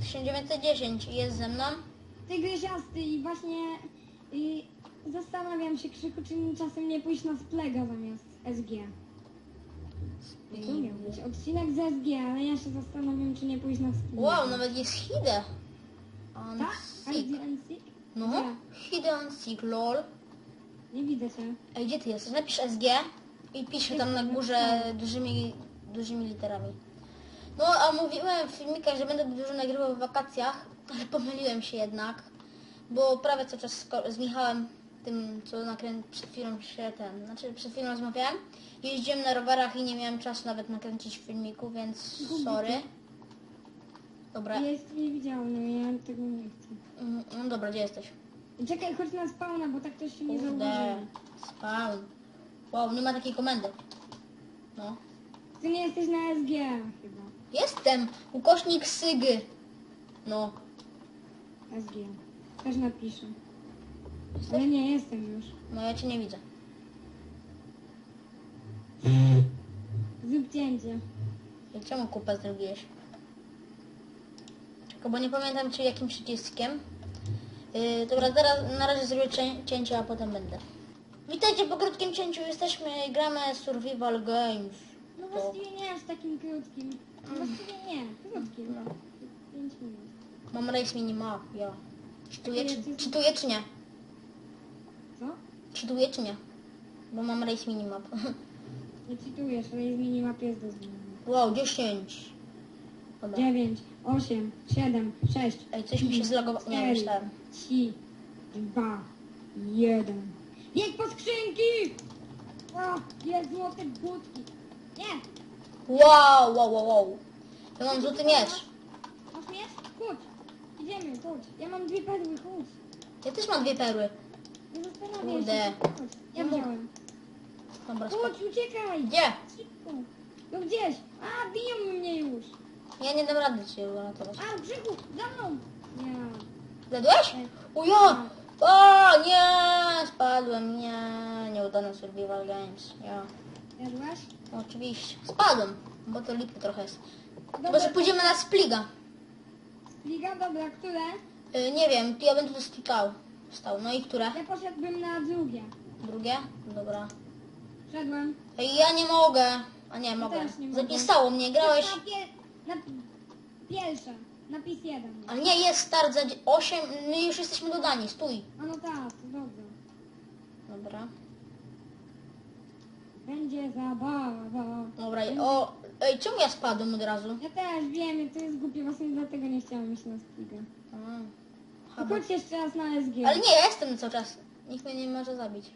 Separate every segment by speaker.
Speaker 1: Krzysiek 1910 jest ze mną.
Speaker 2: Tygrysiasty i właśnie i zastanawiam się, Krzyku, czy czasem nie pójść na splega zamiast SG. To miał być odcinek z SG, ale ja się zastanawiam, czy nie pójść na splega.
Speaker 1: Wow, nawet jest Hide. On
Speaker 2: Tak?
Speaker 1: sick.
Speaker 2: Hide and seek?
Speaker 1: No,
Speaker 2: Gdzie?
Speaker 1: Hide on sick, lol.
Speaker 2: Nie widzę cię.
Speaker 1: Ej, gdzie ty jesteś? Napisz SG i piszę tam na górze dużymi, dużymi literami. No, a mówiłem w filmikach, że będę dużo nagrywał w wakacjach, ale pomyliłem się jednak, bo prawie cały czas z ko- z Michałem, tym co nakrę... przed chwilą się ten, znaczy przed chwilą rozmawiałem, jeździłem na rowerach i nie miałem czasu nawet nakręcić filmiku, więc sorry. Dobra,
Speaker 2: Jest niewidzialny, ja tego nie chcę.
Speaker 1: Mm, no dobra, gdzie jesteś?
Speaker 2: Czekaj, chodź na spawna, bo tak też się nie
Speaker 1: Kurde,
Speaker 2: zauważyłem.
Speaker 1: spawn. Wow, nie ma takiej komendy. No.
Speaker 2: Ty nie jesteś na SG chyba.
Speaker 1: Jestem! Ukośnik Sygy. No.
Speaker 2: SG. Też napiszę. Ale nie, jestem już.
Speaker 1: No ja cię nie widzę.
Speaker 2: Zrób cięcie.
Speaker 1: I czemu kupę zrobiłeś? Czekaj, bo nie pamiętam czy jakim przyciskiem. Yy, dobra, teraz na razie zrobię cię, cięcie, a potem będę. Witajcie po krótkim cięciu. Jesteśmy, gramy Survival Games.
Speaker 2: No właściwie nie aż takim krótkim. Właściwie nie, krótkim. No. 5 minut.
Speaker 1: Mam race minima, ja. Czytuję, czy, czytuję czy nie?
Speaker 2: Co?
Speaker 1: Czytuję czy nie? Bo mam race minimap.
Speaker 2: Nie cytujesz, jest minimap jest do zmiany.
Speaker 1: wow, 10. Dobra.
Speaker 2: 9, 8, 7, 6.
Speaker 1: Ej, coś mi się zlagowało. Nie, myślałem.
Speaker 2: 3, 2, 1. Bieg po skrzynki! O, jest złote budki. Nie!
Speaker 1: Wow, wow, wow, wow. Ja mam złoty miecz.
Speaker 2: Masz miecz? Chodź. Idziemy, chodź. Ja mam dwie perły, chodź.
Speaker 1: Ja też mam dwie perły.
Speaker 2: Nie zastanawiaj
Speaker 1: Kurde.
Speaker 2: się. Chodź. Ja
Speaker 1: No.
Speaker 2: wziąłem.
Speaker 1: Dobra, spoko.
Speaker 2: Chodź, uciekaj!
Speaker 1: Gdzie?
Speaker 2: Szybko. No gdzieś. A, biją mnie już.
Speaker 1: Ja nie dam rady cię uratować.
Speaker 2: A, Grzychu, za mną. Nie.
Speaker 1: Zjadłeś? Ujo! O, nie! Spadłem, nie. Nieudany survival games. Ja.
Speaker 2: Jadłaś?
Speaker 1: Oczywiście. Spadłem, bo to lipy trochę jest.
Speaker 2: Dobra.
Speaker 1: Może pójdziemy na spliga.
Speaker 2: Liga, dobra, które?
Speaker 1: Y, nie wiem, ja bym tu stał. Stał. No i które?
Speaker 2: Ja poszedłbym na drugie.
Speaker 1: Drugie? Dobra.
Speaker 2: Szedłem.
Speaker 1: Ej, ja nie mogę. A nie, mogę.
Speaker 2: też nie mogę.
Speaker 1: Zapisało mnie, grałeś...
Speaker 2: Na, pie... na pierwsze. Napis jeden.
Speaker 1: Ale nie, jest start za 8, my już jesteśmy dodani, stój.
Speaker 2: A no tak, to dobrze.
Speaker 1: Dobra,
Speaker 2: Będzie zabawa.
Speaker 1: dobra, i- o, ej, czemu ja spadłem od razu?
Speaker 2: Ja też wiem, to jest głupie, właśnie dlatego nie chciałam iść na spigę.
Speaker 1: A,
Speaker 2: To chodź jeszcze raz na SG.
Speaker 1: Ale nie, ja jestem cały czas. Nikt mnie nie może zabić.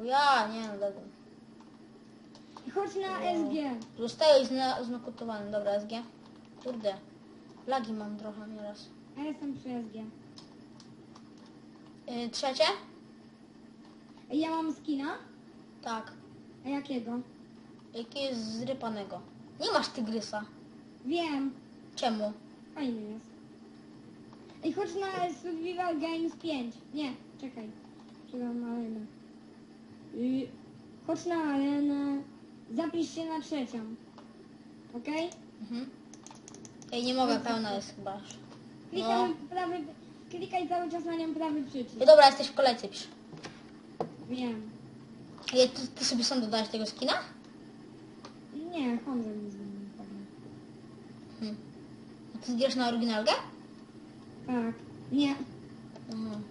Speaker 1: O ja, nie, no dobra.
Speaker 2: Chodź na SG.
Speaker 1: Zostałeś zna, znokutowany, dobra, SG. Kurde, lagi mam trochę nieraz.
Speaker 2: A ja jestem przy SG.
Speaker 1: Yy, trzecie?
Speaker 2: Ej, Ja mam skina?
Speaker 1: Tak.
Speaker 2: A jakiego?
Speaker 1: Jakiegoś zrypanego. Nie masz tygrysa.
Speaker 2: Wiem.
Speaker 1: Czemu?
Speaker 2: Fajny jest. Ej, chodź na Survival Games 5. Nie, czekaj. Przydam arenę. I... Chodź na arenę. Zapisz się na trzecią. Okej?
Speaker 1: Mhm. Ej, nie mogę, pełna jest chyba.
Speaker 2: Klikaj,
Speaker 1: No.
Speaker 2: prawy, klikaj cały czas na nią prawy przycisk.
Speaker 1: Ej, dobra, jesteś w kolejce, pisz.
Speaker 2: Wiem.
Speaker 1: Ej, ty, ty sobie sam dodałeś tego skina?
Speaker 2: Nie, Honza mi zmienił.
Speaker 1: Hmm. A ty zbierasz na oryginalkę?
Speaker 2: Tak. Nie.
Speaker 1: Mhm.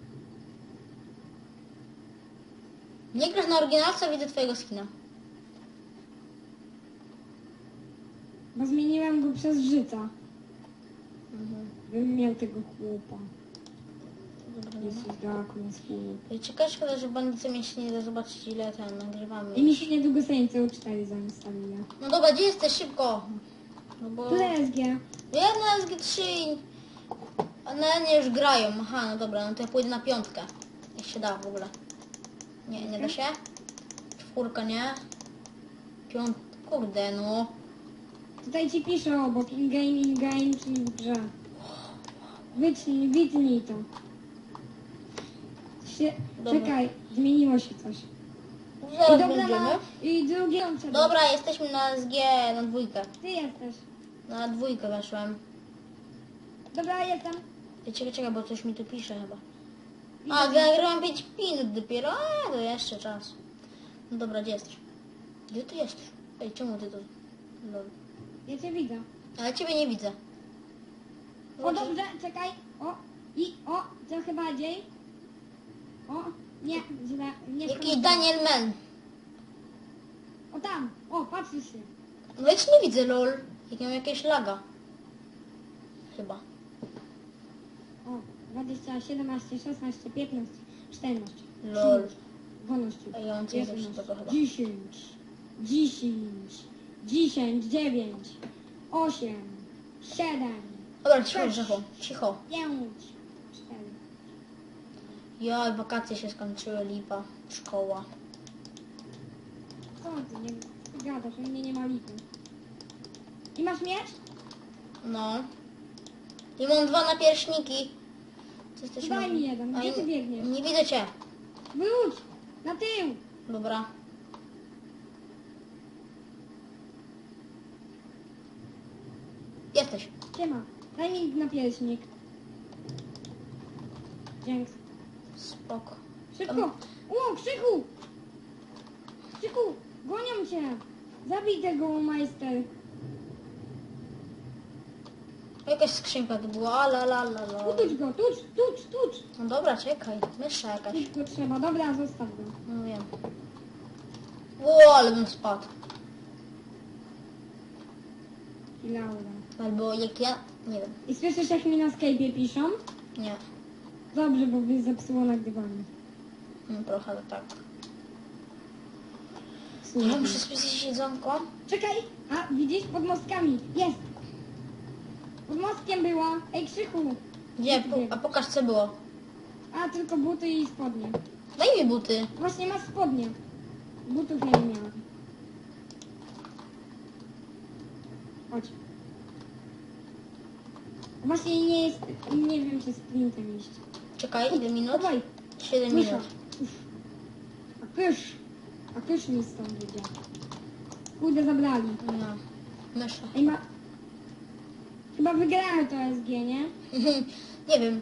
Speaker 1: Nie grasz na oryginalce, widzę twojego skina.
Speaker 2: Bo zmieniłem go przez życa.
Speaker 1: Mhm.
Speaker 2: Bym miał tego chłopa.
Speaker 1: Dobra,
Speaker 2: tak, on jest chłop.
Speaker 1: Ej, Czekaj, szkoda, że bandyce mnie się nie da zobaczyć ile ten nagrywamy.
Speaker 2: I mi się niedługo Row 4 zainstaluje.
Speaker 1: No dobra, gdzie jesteś? Szybko. No bo...
Speaker 2: Które SG?
Speaker 1: Ja na SG3... A na nie już grają. Aha, no dobra, no to ja pójdę na piątkę. Jak się da w ogóle. Nie, nie da się? Czwórka, nie? Piąt... Kurde, no.
Speaker 2: Tutaj ci piszę obok, in-game, in-game, czyli grze. Wytnij, wytnij to. Się,
Speaker 1: Dobra.
Speaker 2: czekaj, zmieniło się coś. I
Speaker 1: Zaraz
Speaker 2: dobra,
Speaker 1: będziemy.
Speaker 2: na, i drugie
Speaker 1: Dobra, jesteśmy na SG, na dwójkę.
Speaker 2: Ty jesteś.
Speaker 1: Na dwójkę weszłem.
Speaker 2: Dobra, jestem.
Speaker 1: Ej, Czekaj, czekaj, bo coś mi tu pisze chyba. A, nagrywam 5 minut dopiero, a to jeszcze czas. No dobra, gdzie jesteś? Gdzie ty jesteś? Ej, czemu ty to... Lol.
Speaker 2: Ja cię widzę.
Speaker 1: Ale ciebie nie widzę.
Speaker 2: O, dobrze, czekaj. O, i, o, trochę bardziej. O, nie, źle, nie
Speaker 1: Jaki
Speaker 2: skończyłem.
Speaker 1: Daniel Men.
Speaker 2: O, tam, o, patrzysz się.
Speaker 1: No ja cię nie widzę, lol. Jak mam jakieś laga. Chyba.
Speaker 2: O, 20, 17, 16, 15, 14,
Speaker 1: Lol.
Speaker 2: 12,
Speaker 1: Ej, ja mam coś zepsutego chyba.
Speaker 2: 10, 10, 10, 9, 8, 7,
Speaker 1: Dobra, cicho,
Speaker 2: Cześć.
Speaker 1: cicho, cicho.
Speaker 2: 5, 4.
Speaker 1: Ja, wakacje się skończyły, lipa, szkoła.
Speaker 2: Co ty, nie gadasz, mnie nie ma lipy. I masz miecz?
Speaker 1: No. I mam dwa napierśniki. Co jesteś
Speaker 2: Daj mi jeden, gdzie ty biegniesz?
Speaker 1: Nie widzę cię.
Speaker 2: Wróć! Na tył!
Speaker 1: Dobra. Jesteś.
Speaker 2: Siema, daj mi napierśnik. Dzięki.
Speaker 1: Spoko.
Speaker 2: Szybko! O, Krzychu! Krzychu, gonią cię! Zabij tego majster.
Speaker 1: Jakaś skrzynka tu była, la la la la.
Speaker 2: Utuć go, tucz, tucz, tucz!
Speaker 1: No dobra, czekaj. Mysza jakaś.
Speaker 2: Tucz go trzeba, dobra, zostaw go.
Speaker 1: No wiem. Ło, ale bym spadł.
Speaker 2: I Laura.
Speaker 1: Albo jak ja... Nie wiem.
Speaker 2: I słyszysz jak mi na Skype'ie piszą?
Speaker 1: Nie.
Speaker 2: Dobrze, bo by zepsuło nagrywanie.
Speaker 1: No, trochę tak. Ja
Speaker 2: Słuchaj.
Speaker 1: muszę spisać jedzonko.
Speaker 2: Czekaj! A, widzisz? Pod mostkami. Jest! Pod mostkiem była. Ej, Krzychu!
Speaker 1: Gdzie? Po, a pokaż co było.
Speaker 2: A, tylko buty i spodnie.
Speaker 1: Daj mi buty.
Speaker 2: Właśnie masz spodnie. Butów ja nie miałam. Chodź. Właśnie nie jest, nie wiem czy sprintem iść.
Speaker 1: Czekaj, ile minut?
Speaker 2: Dawaj,
Speaker 1: 7
Speaker 2: mysza.
Speaker 1: minut.
Speaker 2: A kysz. A kysz mi stąd idzie. Kurde, zabrali.
Speaker 1: No. Mysza.
Speaker 2: Ej, ma... Chyba wygramy to SG, nie?
Speaker 1: nie wiem.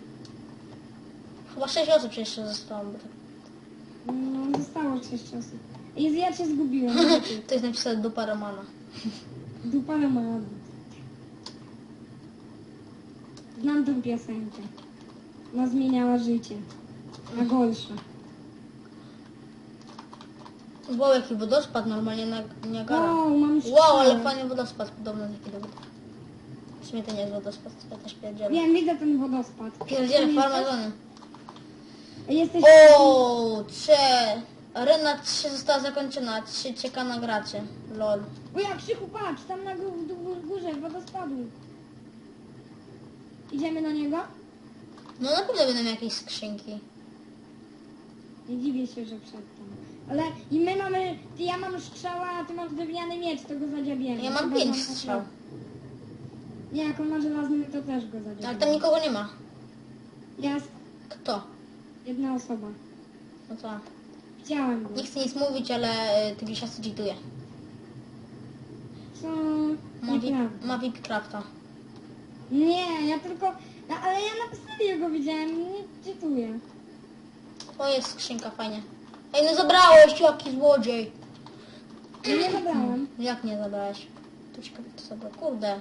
Speaker 1: Chyba 6 osób jeszcze zostało. bo tak-
Speaker 2: No, zostało 6 osób. Jezu, ja cię zgubiłem.
Speaker 1: To jest napisane dupa Romana.
Speaker 2: Dupa Romana. Znam tą piosenkę. Ona zmieniała życie. Na gorsze.
Speaker 1: Wow, jaki wodospad normalnie na Niagara.
Speaker 2: Wow, mam
Speaker 1: Wow, ale fajny wodospad, podobno taki dobry. W sumie to nie jest wodospad, ja też pierdzielę.
Speaker 2: Wiem, widzę ten wodospad.
Speaker 1: Pierdzielę,
Speaker 2: Tam
Speaker 1: farmazony.
Speaker 2: Jesteś...
Speaker 1: O, cze. Arena 3 została zakończona, 3 czeka na graczy. Lol.
Speaker 2: O ja krzyku, patrz, tam na gó- gó- górze wodospadu. Idziemy na niego?
Speaker 1: No na pewno będą jakieś skrzynki.
Speaker 2: Nie dziwię się, że przed tam. Ale i my mamy... Ty, ja mam strzała, a ty masz drewniany miecz, to go zadziabiemy.
Speaker 1: Ja mam
Speaker 2: Chyba
Speaker 1: 5
Speaker 2: mam
Speaker 1: strzał.
Speaker 2: Nie, jak on ma żelazny, to też go zadziabiemy.
Speaker 1: Ale tam nikogo nie ma.
Speaker 2: Jest
Speaker 1: Kto?
Speaker 2: jedna osoba.
Speaker 1: No to.
Speaker 2: Widziałem go.
Speaker 1: Nie chcę nic mówić, ale y, ty się cheatuje.
Speaker 2: Co?
Speaker 1: Ma, VIP,
Speaker 2: Nieprawda.
Speaker 1: ma VIP Crafta.
Speaker 2: Nie, ja tylko... No, ale ja na serio go widziałem, nie czytuję.
Speaker 1: O, jest skrzynka, fajnie. Ej, no zabrałeś, jaki złodziej.
Speaker 2: Ja nie zabrałem.
Speaker 1: Jak nie zabrałeś? To ciekawe, kto zabrał. Kurde.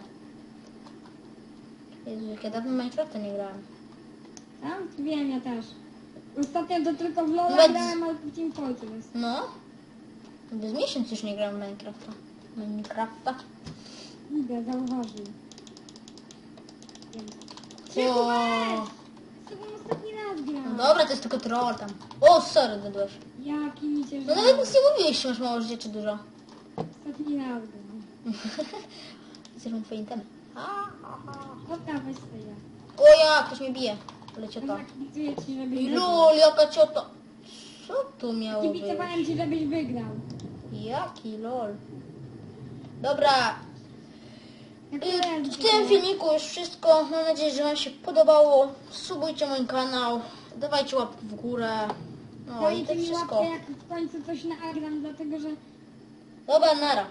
Speaker 1: Jezu, jak ja dawno w Minecrafta nie grałem.
Speaker 2: A? Wiem, ja też. Ostatnio to tylko w LoL'a
Speaker 1: Nawet-
Speaker 2: grałem, ale w Team Fortress.
Speaker 1: No. Bez miesiąc już nie grałem w Minecrafta. Minecrafta.
Speaker 2: Idę, zauważył. Wiem. Krzyku,
Speaker 1: O.
Speaker 2: weź! Z tobą ostatni raz
Speaker 1: No dobra, to jest tylko troll tam. O, sorry, dadłeś.
Speaker 2: Jaki mi cię
Speaker 1: No nawet nic nie mówiłeś, czy masz mało życia, czy dużo.
Speaker 2: Ostatni raz.
Speaker 1: Zresztą twoje intemy.
Speaker 2: Dobra, weź sobie.
Speaker 1: O ja, ktoś mnie bije. Leciota.
Speaker 2: Dobra, kibicuję ci, żebyś
Speaker 1: I
Speaker 2: wygrał.
Speaker 1: lol, jaka ciota. Co tu miało być?
Speaker 2: Kibicowałem ci, żebyś wygrał.
Speaker 1: Jaki lol. Dobra, i w tym filmiku już wszystko. Mam nadzieję, że wam się podobało. Subujcie mój kanał. Dawajcie łapkę w górę. No i
Speaker 2: Dajcie mi
Speaker 1: wszystko.
Speaker 2: łapkę, jak w końcu coś nagram, dlatego że
Speaker 1: Dobra, nara.